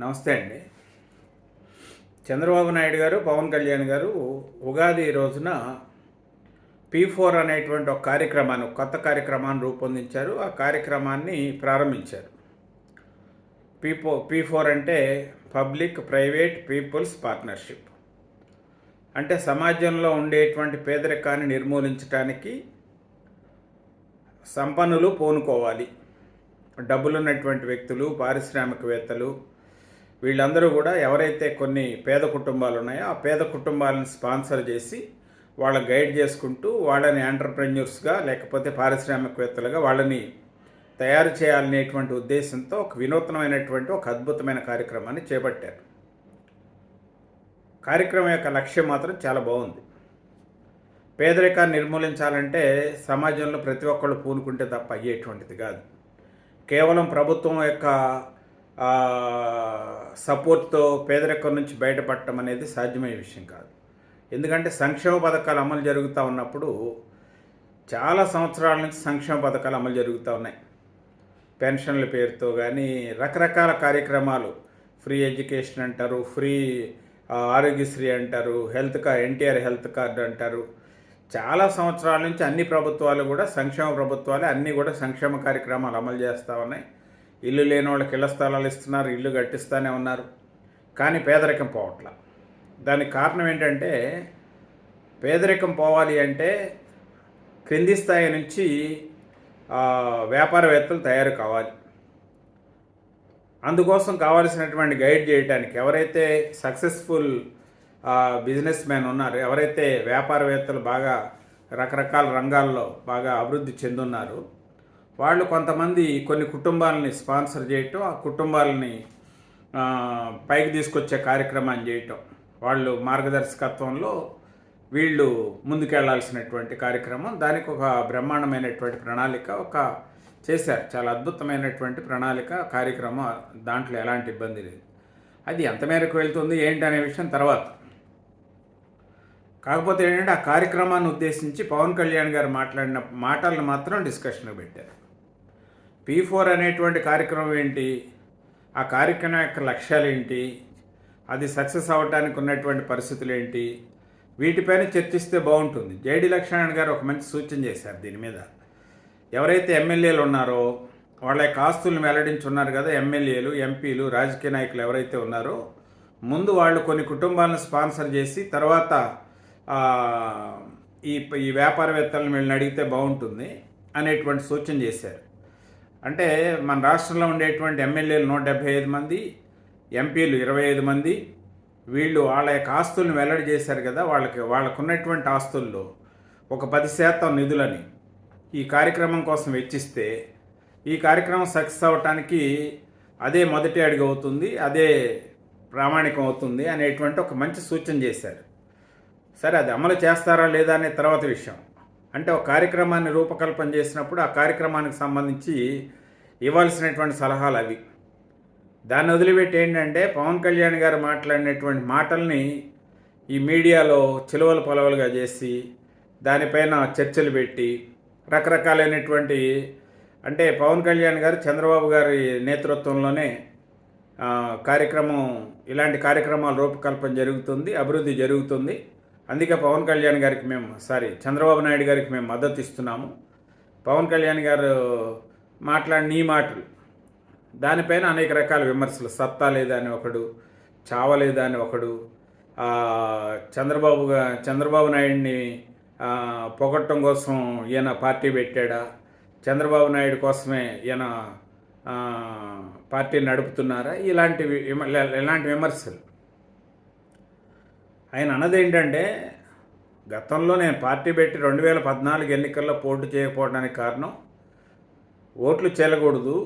నమస్తే అండి. చంద్రబాబు నాయుడు గారు పవన్ కళ్యాణ్ గారు ఉగాది రోజున పీ ఫోర్ అనేటువంటి ఒక కార్యక్రమాన్ని కొత్త కార్యక్రమాన్ని రూపొందించారు. ఆ కార్యక్రమాన్ని ప్రారంభించారు. పీ ఫో పీ ఫోర్ అంటే పబ్లిక్ ప్రైవేట్ పీపుల్స్ పార్ట్నర్షిప్. అంటే సమాజంలో ఉండేటువంటి పేదరికాన్ని నిర్మూలించడానికి సంపన్నులు పూనుకోవాలి. డబ్బులున్నటువంటి వ్యక్తులు పారిశ్రామికవేత్తలు వీళ్ళందరూ కూడా ఎవరైతే కొన్ని పేద కుటుంబాలు ఉన్నాయో ఆ పేద కుటుంబాలను స్పాన్సర్ చేసి వాళ్ళ గైడ్ చేసుకుంటూ వాళ్ళని ఎంటర్ప్రెన్యూర్స్గా లేకపోతే పారిశ్రామికవేత్తలుగా వాళ్ళని తయారు చేయాలనేటువంటి ఉద్దేశంతో ఒక వినూత్నమైనటువంటి ఒక అద్భుతమైన కార్యక్రమాన్ని చేపట్టారు. కార్యక్రమం యొక్క లక్ష్యం మాత్రం చాలా బాగుంది. పేదరికాన్ని నిర్మూలించాలంటే సమాజంలో ప్రతి ఒక్కళ్ళు పూనుకుంటే తప్ప అయ్యేటువంటిది కాదు. కేవలం ప్రభుత్వం యొక్క సపోర్ట్తో పేదరికం నుంచి బయటపడటం అనేది సాధ్యమయ్యే విషయం కాదు. ఎందుకంటే సంక్షేమ పథకాలు అమలు జరుగుతూ ఉన్నప్పుడు చాలా సంవత్సరాల నుంచి సంక్షేమ పథకాలు అమలు జరుగుతూ ఉన్నాయి. పెన్షన్ల పేరుతో కానీ రకరకాల కార్యక్రమాలు. ఫ్రీ ఎడ్యుకేషన్ అంటారు ఫ్రీ ఆరోగ్యశ్రీ అంటారు health card NTR health card అంటారు. చాలా సంవత్సరాల నుంచి అన్ని ప్రభుత్వాలు కూడా సంక్షేమ ప్రభుత్వాలు అన్నీ కూడా సంక్షేమ కార్యక్రమాలు అమలు చేస్తూ ఉన్నాయి. ఇల్లు లేని వాళ్ళకి ఇళ్ళ స్థలాలు ఇస్తున్నారు ఇల్లు కట్టిస్తూనే ఉన్నారు. కానీ పేదరికం పోవట్ల. దానికి కారణం ఏంటంటే పేదరికం పోవాలి అంటే క్రింది స్థాయి నుంచి వ్యాపారవేత్తలు తయారు కావాలి. అందుకోసం కావాల్సినటువంటి గైడ్ చేయడానికి ఎవరైతే సక్సెస్ఫుల్ బిజినెస్ మ్యాన్ ఉన్నారు ఎవరైతే వ్యాపారవేత్తలు బాగా రకరకాల రంగాల్లో బాగా అభివృద్ధి చెందున్నారు వాళ్ళు కొంతమంది కొన్ని కుటుంబాలని స్పాన్సర్ చేయటం ఆ కుటుంబాలని పైకి తీసుకొచ్చే కార్యక్రమాన్ని చేయటం. వాళ్ళు మార్గదర్శకత్వంలో వీళ్ళు ముందుకెళ్ళాల్సినటువంటి కార్యక్రమం దానికి ఒక బ్రహ్మాండమైనటువంటి ప్రణాళిక ఒక చేశారు. చాలా అద్భుతమైనటువంటి ప్రణాళిక కార్యక్రమం దాంట్లో ఎలాంటి ఇబ్బంది లేదు. అది ఎంత మేరకు వెళ్తుంది ఏంటి అనే విషయం తర్వాత. కాకపోతే ఏంటంటే ఆ కార్యక్రమాన్ని ఉద్దేశించి పవన్ కళ్యాణ్ గారు మాట్లాడిన మాటలను మాత్రం డిస్కషన్కి పెట్టారు. పీ ఫోర్ అనేటువంటి కార్యక్రమం ఏంటి? ఆ కార్యక్రమం యొక్క లక్ష్యాలు ఏంటి? అది సక్సెస్ అవ్వడానికి ఉన్నటువంటి పరిస్థితులు ఏంటి? వీటిపైన చర్చిస్తే బాగుంటుంది. జేడి లక్ష్మణ్ గారు ఒక మంచి సూచన చేశారు దీని మీద. ఎవరైతే ఎమ్మెల్యేలు ఉన్నారో వాళ్ళ యొక్క ఆస్తులను వెల్లడించున్నారు కదా ఎమ్మెల్యేలు ఎంపీలు రాజకీయ నాయకులు ఎవరైతే ఉన్నారో ముందు వాళ్ళు కొన్ని కుటుంబాలను స్పాన్సర్ చేసి తర్వాత ఈ ఈ వ్యాపారవేత్తలను వీళ్ళని అడిగితే బాగుంటుంది అనేటువంటి సూచన చేశారు. అంటే మన రాష్ట్రంలో ఉండేటువంటి ఎమ్మెల్యేలు నూట డెబ్బై ఐదు మంది ఎంపీలు ఇరవై ఐదు మంది. వీళ్ళు వాళ్ళ యొక్క ఆస్తులను వెల్లడి చేశారు కదా వాళ్ళకి వాళ్ళకు ఉన్నటువంటి ఆస్తుల్లో ఒక పది శాతం నిధులని ఈ కార్యక్రమం కోసం వెచ్చిస్తే ఈ కార్యక్రమం సక్సెస్ అవ్వటానికి అదే మొదటి అడుగు అవుతుంది అదే ప్రామాణికం అవుతుంది అనేటువంటి ఒక మంచి సూచన చేశారు. సరే అది అమలు చేస్తారా లేదా అనే తర్వాత విషయం. అంటే ఒక కార్యక్రమాన్ని రూపకల్పన చేసినప్పుడు ఆ కార్యక్రమానికి సంబంధించి ఇవ్వాల్సినటువంటి సలహాలు అవి. దాన్ని వదిలిపెట్టి ఏంటంటే పవన్ కళ్యాణ్ గారు మాట్లాడినటువంటి మాటల్ని ఈ మీడియాలో చిలువలు పొలవలుగా చేసి దానిపైన చర్చలు పెట్టి రకరకాలైనటువంటి అంటే పవన్ కళ్యాణ్ గారు చంద్రబాబు గారి నేతృత్వంలోనే కార్యక్రమం ఇలాంటి కార్యక్రమాల రూపకల్పన జరుగుతుంది అభివృద్ధి జరుగుతుంది. అందుకే పవన్ కళ్యాణ్ గారికి మేము సారీ చంద్రబాబు నాయుడు గారికి మేము మద్దతు ఇస్తున్నాము. పవన్ కళ్యాణ్ గారు మాట్లాడిన ఈ మాటలు దానిపైన అనేక రకాల విమర్శలు సత్తా లేదని ఒకడు చావలేదని అని ఒకడు చంద్రబాబు చంద్రబాబు నాయుడిని పొగట్టడం కోసం ఈయన పార్టీ పెట్టాడా చంద్రబాబు నాయుడు కోసమే ఈయన పార్టీ నడుపుతున్నారా ఇలాంటి విమ- ఇలాంటి విమర్శలు. ఆయన అన్నది ఏంటంటే గతంలో నేను పార్టీ పెట్టి రెండు వేల పద్నాలుగు ఎన్నికల్లో పోటీ చేయకపోవడానికి కారణం ఓట్లు చెల్లకూడదు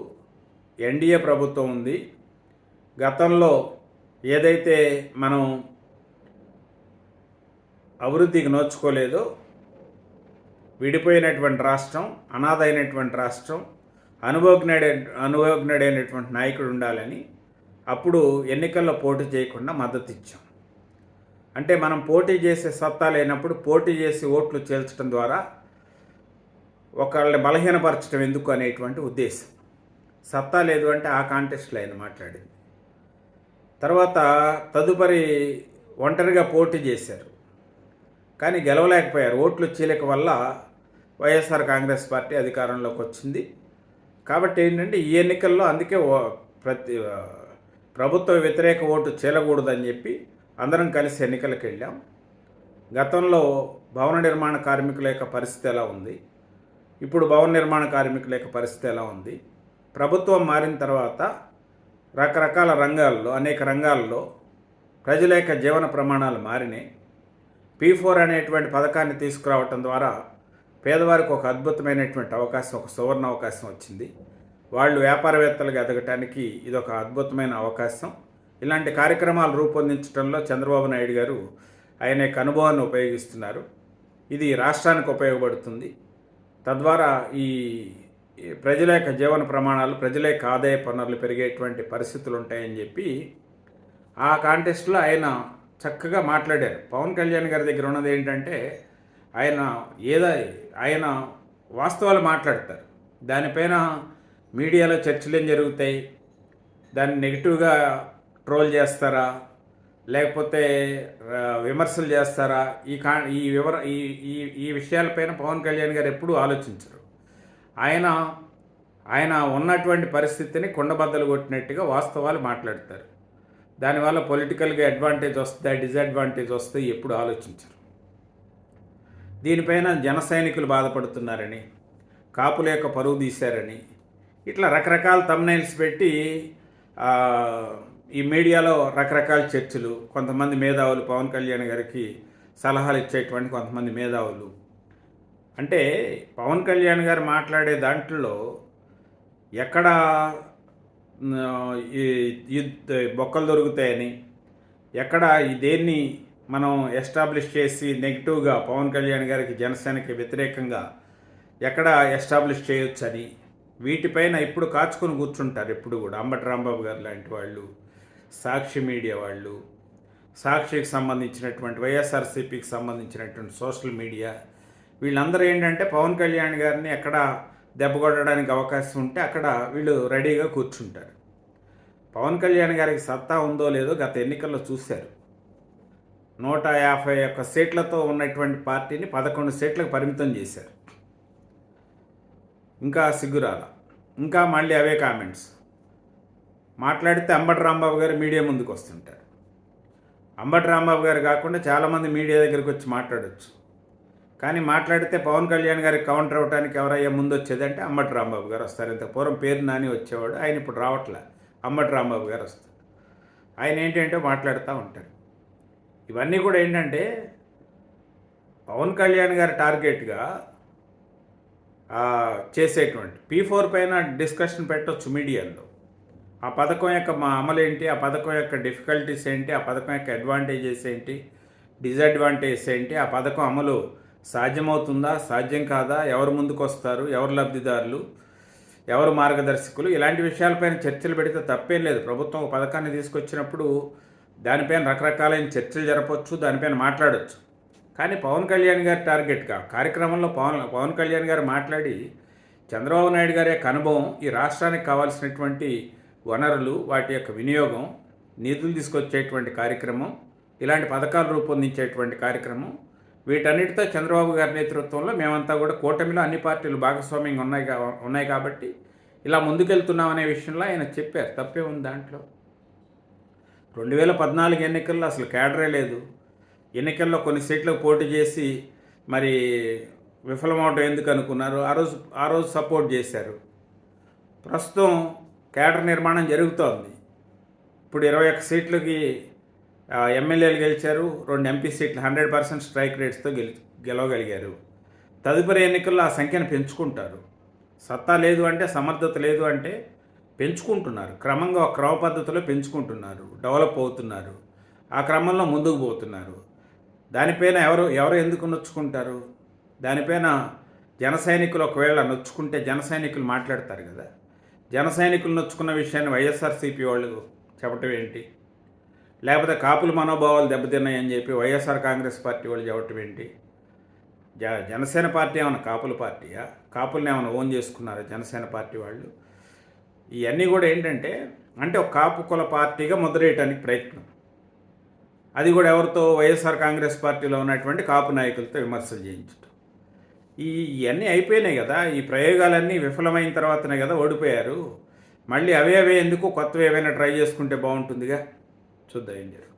ఎన్డీఏ ప్రభుత్వం ఉంది. గతంలో ఏదైతే మనం అభివృద్ధికి నోచుకోలేదో విడిపోయినటువంటి రాష్ట్రం అనాథ అయినటువంటి రాష్ట్రం అనుభవజ్ఞుడ అనుభవజ్ఞుడైనటువంటి నాయకుడు ఉండాలని అప్పుడు ఎన్నికల్లో పోటీ చేయకుండా మద్దతు ఇచ్చాం అంటే మనం పోటీ చేసే సత్తా లేనప్పుడు పోటీ చేసి ఓట్లు చేల్చడం ద్వారా ఒకళ్ళని బలహీనపరచడం ఎందుకు అనేటువంటి ఉద్దేశం. సత్తా లేదు అంటే ఆ కాంటెస్ట్లో ఆయన మాట్లాడింది. తర్వాత తదుపరి ఒంటరిగా పోటీ చేశారు. కానీ గెలవలేకపోయారు. ఓట్లు చీలిక వల్ల వైఎస్ఆర్ కాంగ్రెస్ పార్టీ అధికారంలోకి వచ్చింది. కాబట్టి ఏంటంటే ఈ ఎన్నికల్లో అందుకే ఓ- ప్రతి ప్రభుత్వ వ్యతిరేక ఓటు చీలకూడదని చెప్పి అందరం కలిసి ఎన్నికలకు వెళ్ళాం గతంలో భవన నిర్మాణ కార్మికుల యొక్క పరిస్థితి ఎలా ఉంది? ఇప్పుడు భవన నిర్మాణ కార్మికుల యొక్క పరిస్థితి ఎలా ఉంది? ప్రభుత్వం మారిన తర్వాత రకరకాల రంగాల్లో అనేక రంగాల్లో ప్రజల యొక్క జీవన ప్రమాణాలు మారినాయి. పీ ఫోర్ అనేటువంటి పథకాన్ని తీసుకురావటం ద్వారా పేదవారికి ఒక అద్భుతమైనటువంటి అవకాశం ఒక సువర్ణ అవకాశం వచ్చింది. వాళ్ళు వ్యాపారవేత్తలుగా ఎదగటానికి ఇది ఒక అద్భుతమైన అవకాశం. ఇలాంటి కార్యక్రమాలు రూపొందించడంలో చంద్రబాబు నాయుడు గారు ఆయన యొక్క అనుభవాన్ని ఉపయోగిస్తున్నారు. ఇది రాష్ట్రానికి ఉపయోగపడుతుంది. తద్వారా ఈ ప్రజల యొక్క జీవన ప్రమాణాలు ప్రజల యొక్క ఆదాయ పన్నులు పెరిగేటువంటి పరిస్థితులు ఉంటాయని చెప్పి ఆ కాంటెస్ట్లో ఆయన చక్కగా మాట్లాడారు. పవన్ కళ్యాణ్ గారి దగ్గర ఉన్నది ఏంటంటే ఆయన ఏదో ఆయన వాస్తవాలు మాట్లాడతారు. దానిపైన మీడియాలో చర్చలు ఏం జరుగుతాయి. దాన్ని నెగిటివ్గా ట్రోల్ చేస్తారా? లేకపోతే విమర్శలు చేస్తారా? ఈ కా ఈ వివర ఈ ఈ ఈ విషయాలపైన పవన్ కళ్యాణ్ గారు ఎప్పుడూ ఆలోచించరు. ఆయన ఆయన ఉన్నటువంటి పరిస్థితిని కుండబద్దలు కొట్టినట్టుగా వాస్తవాలు మాట్లాడతారు. దానివల్ల పొలిటికల్గా అడ్వాంటేజ్ వస్తుందా డిసడ్వాంటేజ్ వస్తే ఎప్పుడు ఆలోచించరు. దీనిపైన జన సైనికులు బాధపడుతున్నారని కాపుల యొక్క పరువు తీశారని ఇట్లా రకరకాల తమ్నైల్స్ పెట్టి ఈ మీడియాలో రకరకాల చర్చలు కొంతమంది మేధావులు పవన్ కళ్యాణ్ గారికి సలహాలు ఇచ్చేటువంటి కొంతమంది మేధావులు. అంటే పవన్ కళ్యాణ్ గారు మాట్లాడే దాంట్లో ఎక్కడ ఈ బొక్కలు దొరుకుతాయని ఎక్కడ దేన్ని మనం ఎస్టాబ్లిష్ చేసి నెగిటివ్గా పవన్ కళ్యాణ్ గారికి జనసేనకి వ్యతిరేకంగా ఎక్కడ ఎస్టాబ్లిష్ చేయొచ్చని వీటిపైన ఇప్పుడు కాచుకొని కూర్చుంటారు ఎప్పుడు కూడా అంబటి రాంబాబు గారు లాంటి వాళ్ళు. సాక్షి మీడియా వాళ్ళు సాక్షికి సంబంధించినటువంటి వైఎస్ఆర్సీపీకి సంబంధించినటువంటి సోషల్ మీడియా వీళ్ళందరూ ఏంటంటే పవన్ కళ్యాణ్ గారిని ఎక్కడ దెబ్బ కొట్టడానికి అవకాశం ఉంటే అక్కడ వీళ్ళు రెడీగా కూర్చుంటారు. పవన్ కళ్యాణ్ గారికి సత్తా ఉందో లేదో గత ఎన్నికల్లో చూశారు. నూట యాభై ఒక్క సీట్లతో ఉన్నటువంటి పార్టీని పదకొండు సీట్లకు పరిమితం చేశారు. ఇంకా సిగ్గురాల. ఇంకా మళ్ళీ అవే కామెంట్స్. మాట్లాడితే అంబటి రాంబాబు గారు మీడియా ముందుకు వస్తుంటారు. అంబటి రాంబాబు గారు కాకుండా చాలామంది మీడియా దగ్గరికి వచ్చి మాట్లాడచ్చు. కానీ మాట్లాడితే పవన్ కళ్యాణ్ గారికి కౌంటర్ అవ్వడానికి ఎవరయ్యా ముందు వచ్చేదంటే అంబటి రాంబాబు గారు వస్తారు. ఇంత పూర్వం పేరు నాని వచ్చేవాడు ఆయన ఇప్పుడు రావట్లే. అంబటి రాంబాబు గారు వస్తారు. ఆయన ఏంటంటే మాట్లాడుతూ ఉంటారు. ఇవన్నీ కూడా ఏంటంటే పవన్ కళ్యాణ్ గారి టార్గెట్గా చేసేటువంటి పీ ఫోర్ పైన డిస్కషన్ పెట్టవచ్చు మీడియాలో. ఆ పథకం యొక్క మా అమలు ఏంటి? ఆ పథకం యొక్క డిఫికల్టీస్ ఏంటి? ఆ పథకం యొక్క అడ్వాంటేజెస్ ఏంటి? డిసడ్వాంటేజెస్ ఏంటి? ఆ పథకం అమలు సాధ్యమవుతుందా? సాధ్యం కాదా? ఎవరు ముందుకు వస్తారు ఎవరు లబ్ధిదారులు? ఎవరు మార్గదర్శకులు? ఇలాంటి విషయాలపైన చర్చలు పెడితే తప్పేం లేదు. ప్రభుత్వం ఒక పథకాన్ని తీసుకొచ్చినప్పుడు దానిపైన రకరకాలైన చర్చలు జరపవచ్చు దానిపైన మాట్లాడవచ్చు కానీ పవన్ కళ్యాణ్ గారి టార్గెట్గా కార్యక్రమంలో పవన్ పవన్ కళ్యాణ్ గారు మాట్లాడి చంద్రబాబు నాయుడు గారి యొక్క అనుభవం ఈ రాష్ట్రానికి కావాల్సినటువంటి వనరులు వాటి యొక్క వినియోగం నిధులు తీసుకొచ్చేటువంటి కార్యక్రమం ఇలాంటి పథకాలు రూపొందించేటువంటి కార్యక్రమం వీటన్నిటితో చంద్రబాబు గారి నేతృత్వంలో మేమంతా కూడా కూటమిలో అన్ని పార్టీలు భాగస్వామ్యంగా ఉన్నాయి కా- ఉన్నాయి కాబట్టి ఇలా ముందుకెళ్తున్నాం అనే విషయంలో ఆయన చెప్పారు. తప్పే ఉంది దాంట్లో. రెండు వేల పద్నాలుగు ఎన్నికల్లో అసలు కేడరే లేదు. ఎన్నికల్లో కొన్ని సీట్లకు పోటీ చేసి మరి విఫలమవడం ఎందుకు అనుకున్నారు? ఆ రోజు ఆ రోజు సపోర్ట్ చేశారు. ప్రస్తుతం కేడర్ నిర్మాణం జరుగుతోంది. ఇప్పుడు ఇరవై ఒక్క సీట్లకి ఎమ్మెల్యేలు గెలిచారు. రెండు ఎంపీ సీట్లు హండ్రెడ్ పర్సెంట్ స్ట్రైక్ రేట్స్తో గెలి గెలవగలిగారు. తదుపరి ఎన్నికల్లో ఆ సంఖ్యను పెంచుకుంటారు. సత్తా లేదు అంటే సమర్థత లేదు అంటే పెంచుకుంటున్నారు. క్రమంగా ఒక క్రమ పద్ధతిలో పెంచుకుంటున్నారు. డెవలప్ అవుతున్నారు. ఆ క్రమంలో ముందుకు పోతున్నారు. దానిపైన ఎవరు ఎవరు ఎందుకు నొచ్చుకుంటారు? దానిపైన జన సైనికులు ఒకవేళ నొచ్చుకుంటే జన సైనికులు మాట్లాడతారు కదా. జన సైనికులు నొచ్చుకున్న విషయాన్ని వైఎస్ఆర్సీపీ వాళ్ళు చెప్పటం ఏంటి? లేకపోతే కాపుల మనోభావాలు దెబ్బతిన్నాయని చెప్పి వైఎస్ఆర్ కాంగ్రెస్ పార్టీ వాళ్ళు చెప్పటం ఏంటి? జ జనసేన పార్టీ ఏమైనా కాపుల పార్టీయా? కాపుల్ని ఏమైనా ఓన్ చేసుకున్నారా జనసేన పార్టీ వాళ్ళు? ఇవన్నీ కూడా ఏంటంటే అంటే ఒక కాపు కుల పార్టీగా ముద్రేయటానికి ప్రయత్నం. అది కూడా ఎవరితో? వైఎస్ఆర్ కాంగ్రెస్ పార్టీలో ఉన్నటువంటి కాపు నాయకులతో విమర్శలు చేయించడం ఈ ఇవన్నీ అయిపోయినాయి కదా. ఈ ప్రయోగాలన్నీ విఫలమైన తర్వాతనే కదా ఓడిపోయారు. మళ్ళీ అవే అవే ఎందుకు కొత్తవి ఏవైనా ట్రై చేసుకుంటే బాగుంటుందిగా? చూద్దాం ఏం జరుగుతుంది.